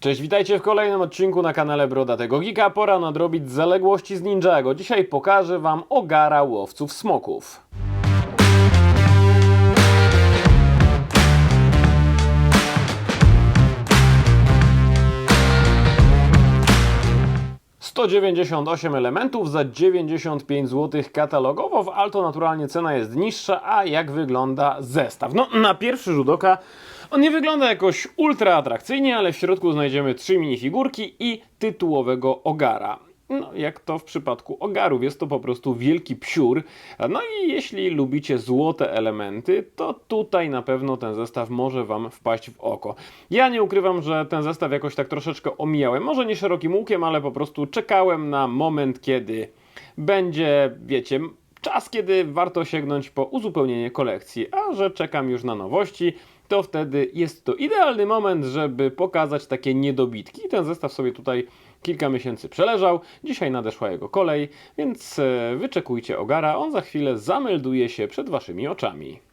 Cześć, witajcie w kolejnym odcinku na kanale Brodatego Geeka. Pora nadrobić zaległości z Ninjago. Dzisiaj pokażę wam ogara łowców smoków. ...198 elementów za 95 zł katalogowo. W Alto naturalnie cena jest niższa, a jak wygląda zestaw? No, na pierwszy rzut oka on nie wygląda jakoś ultra atrakcyjnie, ale w środku znajdziemy trzy minifigurki i tytułowego ogara. No, jak to w przypadku ogarów, jest to po prostu wielki psiur. No i jeśli lubicie złote elementy, to tutaj na pewno ten zestaw może Wam wpaść w oko. Ja nie ukrywam, że ten zestaw jakoś tak troszeczkę omijałem. Może nie szerokim łukiem, ale po prostu czekałem na moment, kiedy będzie, wiecie, czas, kiedy warto sięgnąć po uzupełnienie kolekcji. A że czekam już na nowości, to wtedy jest to idealny moment, żeby pokazać takie niedobitki. Ten zestaw sobie tutaj kilka miesięcy przeleżał, dzisiaj nadeszła jego kolej, więc e, wyczekujcie Ogara, on za chwilę zamelduje się przed waszymi oczami.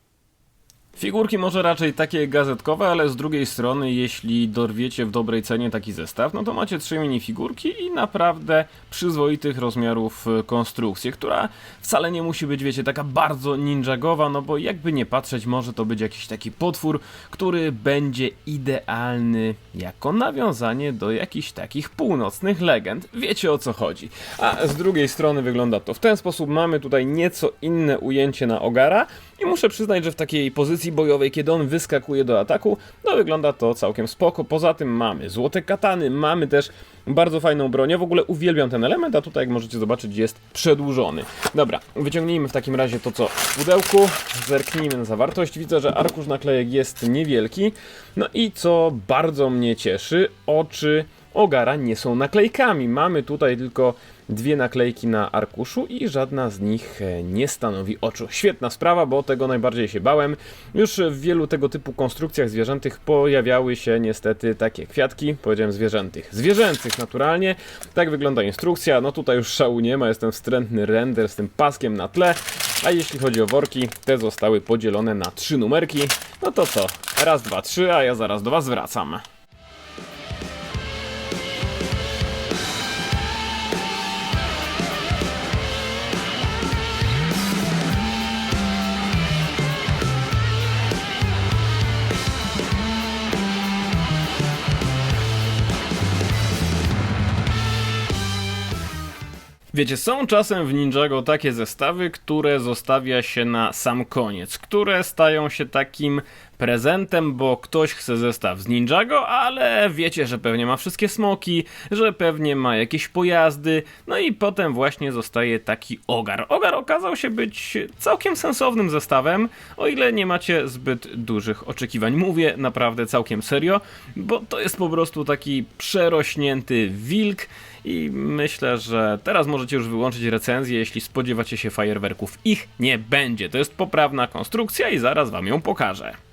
Figurki może raczej takie gazetkowe, ale z drugiej strony, jeśli dorwiecie w dobrej cenie taki zestaw, no to macie trzy minifigurki i naprawdę przyzwoitych rozmiarów e, konstrukcję, która wcale nie musi być, wiecie, taka bardzo ninjagowa, no bo jakby nie patrzeć, może to być jakiś taki potwór, który będzie idealny jako nawiązanie do jakichś takich północnych legend. Wiecie o co chodzi. A z drugiej strony wygląda to w ten sposób. Mamy tutaj nieco inne ujęcie na Ogara i muszę przyznać, że w takiej pozycji bojowej, kiedy on wyskakuje do ataku, no wygląda to całkiem spoko. Poza tym mamy złote katany, mamy też bardzo fajną broń. Ja w ogóle uwielbiam ten element, a tutaj jak możecie zobaczyć jest przedłużony. Dobra, wyciągnijmy w takim razie to co w pudełku, zerknijmy na zawartość. Widzę, że arkusz naklejek jest niewielki. No i co bardzo mnie cieszy, oczy Ogara nie są naklejkami. Mamy tutaj tylko dwie naklejki na arkuszu i żadna z nich e, nie stanowi oczu. Świetna sprawa, bo tego najbardziej się bałem. Już w wielu tego typu konstrukcjach zwierzętych pojawiały się niestety takie kwiatki, powiedziałem zwierzętych, zwierzęcych naturalnie. Tak wygląda instrukcja, no tutaj już szału nie ma, jestem wstrętny render z tym paskiem na tle. A jeśli chodzi o worki, te zostały podzielone na trzy numerki. No to co? Raz, dwa, trzy, a ja zaraz do was wracam. Wiecie, są czasem w Ninjago takie zestawy, które zostawia się na sam koniec, które stają się takim prezentem, bo ktoś chce zestaw z Ninjago, ale wiecie, że pewnie ma wszystkie smoki, że pewnie ma jakieś pojazdy, no i potem właśnie zostaje taki Ogar. Ogar okazał się być całkiem sensownym zestawem, o ile nie macie zbyt dużych oczekiwań. Mówię naprawdę całkiem serio, bo to jest po prostu taki przerośnięty wilk, i myślę, że teraz możecie już wyłączyć recenzję, jeśli spodziewacie się fajerwerków. Ich nie będzie. To jest poprawna konstrukcja i zaraz wam ją pokażę.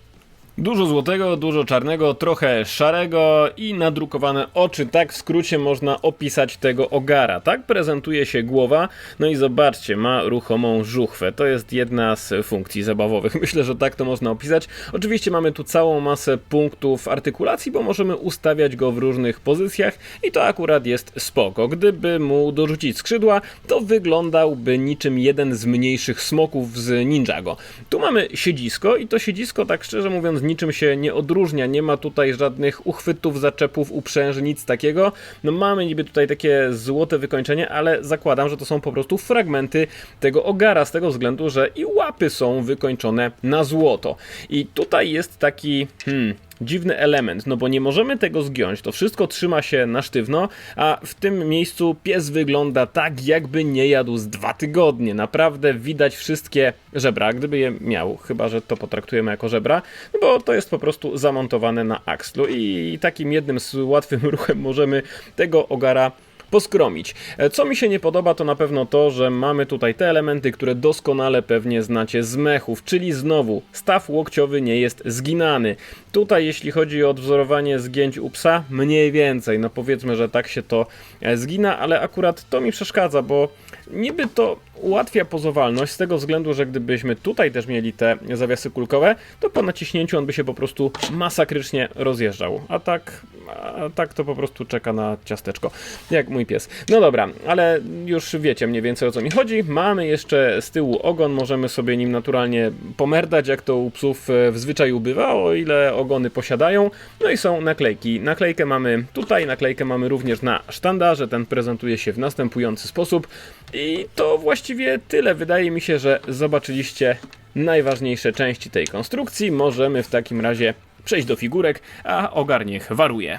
Dużo złotego, dużo czarnego, trochę szarego i nadrukowane oczy. Tak w skrócie można opisać tego ogara. Tak prezentuje się głowa. No i zobaczcie, ma ruchomą żuchwę. To jest jedna z funkcji zabawowych. Myślę, że tak to można opisać. Oczywiście mamy tu całą masę punktów artykulacji, bo możemy ustawiać go w różnych pozycjach i to akurat jest spoko. Gdyby mu dorzucić skrzydła, to wyglądałby niczym jeden z mniejszych smoków z Ninjago. Tu mamy siedzisko i to siedzisko, tak szczerze mówiąc, niczym się nie odróżnia, nie ma tutaj żadnych uchwytów, zaczepów, uprzęży, nic takiego. No mamy niby tutaj takie złote wykończenie, ale zakładam, że to są po prostu fragmenty tego ogara, z tego względu, że i łapy są wykończone na złoto. I tutaj jest taki, hmm, dziwny element, no bo nie możemy tego zgiąć, to wszystko trzyma się na sztywno, a w tym miejscu pies wygląda tak, jakby nie jadł z dwa tygodnie. Naprawdę widać wszystkie żebra, gdyby je miał, chyba że to potraktujemy jako żebra, no bo to jest po prostu zamontowane na akslu i takim jednym z łatwym ruchem możemy tego ogara poskromić. E, Co mi się nie podoba, to na pewno to, że mamy tutaj te elementy, które doskonale pewnie znacie z mechów, czyli znowu staw łokciowy nie jest zginany. Tutaj, jeśli chodzi o odwzorowanie zgięć u psa, mniej więcej, no powiedzmy, że tak się to e, zgina, ale akurat to mi przeszkadza, bo niby to ułatwia pozowalność z tego względu, że gdybyśmy tutaj też mieli te zawiasy kulkowe, to po naciśnięciu on by się po prostu masakrycznie rozjeżdżał. A tak, a tak to po prostu czeka na ciasteczko, jak mój pies. No dobra, ale już wiecie mniej więcej o co mi chodzi. Mamy jeszcze z tyłu ogon, możemy sobie nim naturalnie pomerdać, jak to u psów e, w zwyczaju bywa, o ile ogony posiadają. No i są naklejki. Naklejkę mamy tutaj, naklejkę mamy również na sztandarze, ten prezentuje się w następujący sposób. I to właściwie tyle. Wydaje mi się, że zobaczyliście najważniejsze części tej konstrukcji. Możemy w takim razie przejść do figurek, a ogar niech waruje.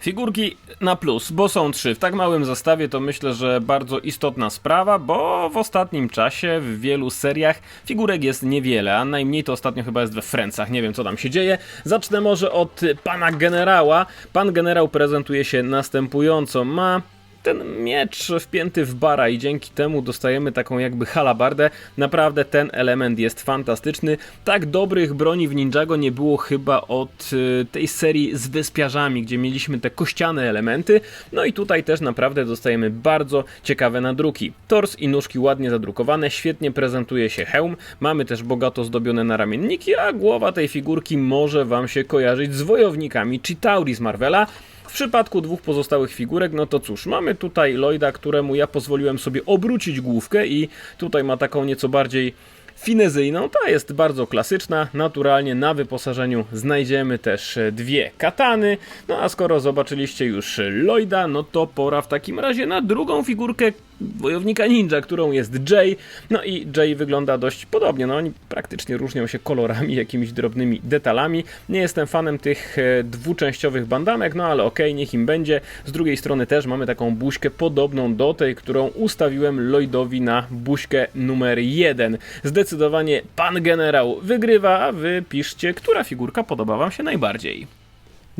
Figurki na plus, bo są trzy. W tak małym zestawie to myślę, że bardzo istotna sprawa, bo w ostatnim czasie w wielu seriach figurek jest niewiele, a najmniej to ostatnio chyba jest we Francach. Nie wiem co tam się dzieje. Zacznę może od pana generała. Pan generał prezentuje się następująco. Ma ten miecz wpięty w bara i dzięki temu dostajemy taką jakby halabardę. Naprawdę ten element jest fantastyczny. Tak dobrych broni w Ninjago nie było chyba od y, tej serii z wyspiarzami, gdzie mieliśmy te kościane elementy. No i tutaj też naprawdę dostajemy bardzo ciekawe nadruki. Tors i nóżki ładnie zadrukowane, świetnie prezentuje się hełm. Mamy też bogato zdobione naramienniki, a głowa tej figurki może wam się kojarzyć z wojownikami Chitauri z Marvela. W przypadku dwóch pozostałych figurek, no to cóż, mamy tutaj Lloyda, któremu ja pozwoliłem sobie obrócić główkę i tutaj ma taką nieco bardziej finezyjną. Ta jest bardzo klasyczna. Naturalnie na wyposażeniu znajdziemy też e, dwie katany. No a skoro zobaczyliście już Lloyda, no to pora w takim razie na drugą figurkę wojownika ninja, którą jest Jay. No i Jay wygląda dość podobnie. No oni praktycznie różnią się kolorami, jakimiś drobnymi detalami. Nie jestem fanem tych e, dwuczęściowych bandanek, no ale okej, niech im będzie. Z drugiej strony też mamy taką buźkę podobną do tej, którą ustawiłem Lloydowi na buźkę numer jeden. Zdecydowanie pan generał wygrywa, a wy piszcie, która figurka podoba wam się najbardziej.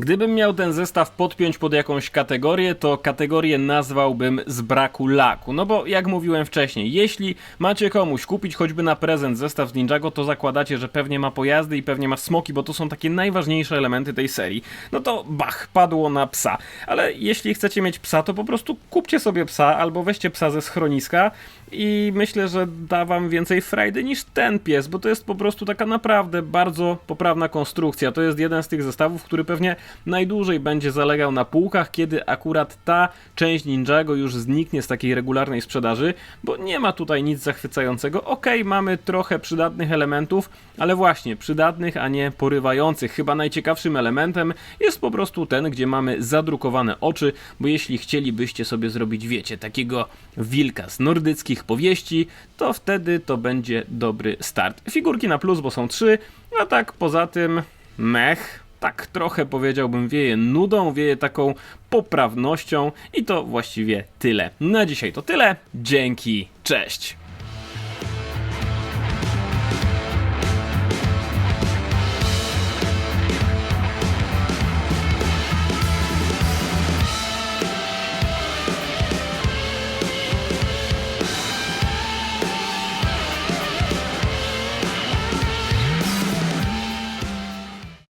Gdybym miał ten zestaw podpiąć pod jakąś kategorię, to kategorię nazwałbym z braku laku. No bo jak mówiłem wcześniej, jeśli macie komuś kupić choćby na prezent zestaw z Ninjago, to zakładacie, że pewnie ma pojazdy i pewnie ma smoki, bo to są takie najważniejsze elementy tej serii. No to bach, padło na psa. Ale jeśli chcecie mieć psa, to po prostu kupcie sobie psa albo weźcie psa ze schroniska i myślę, że da wam więcej frajdy niż ten pies, bo to jest po prostu taka naprawdę bardzo poprawna konstrukcja. To jest jeden z tych zestawów, który pewnie najdłużej będzie zalegał na półkach, kiedy akurat ta część Ninjago już zniknie z takiej regularnej sprzedaży, bo nie ma tutaj nic zachwycającego. Ok, mamy trochę przydatnych elementów, ale właśnie przydatnych, a nie porywających. Chyba najciekawszym elementem jest po prostu ten, gdzie mamy zadrukowane oczy, bo jeśli chcielibyście sobie zrobić, wiecie, takiego wilka z nordyckich powieści, to wtedy to będzie dobry start. Figurki na plus, bo są trzy, a tak poza tym mech tak trochę powiedziałbym wieje nudą, wieje taką poprawnością i to właściwie tyle. Na dzisiaj to tyle. Dzięki, cześć!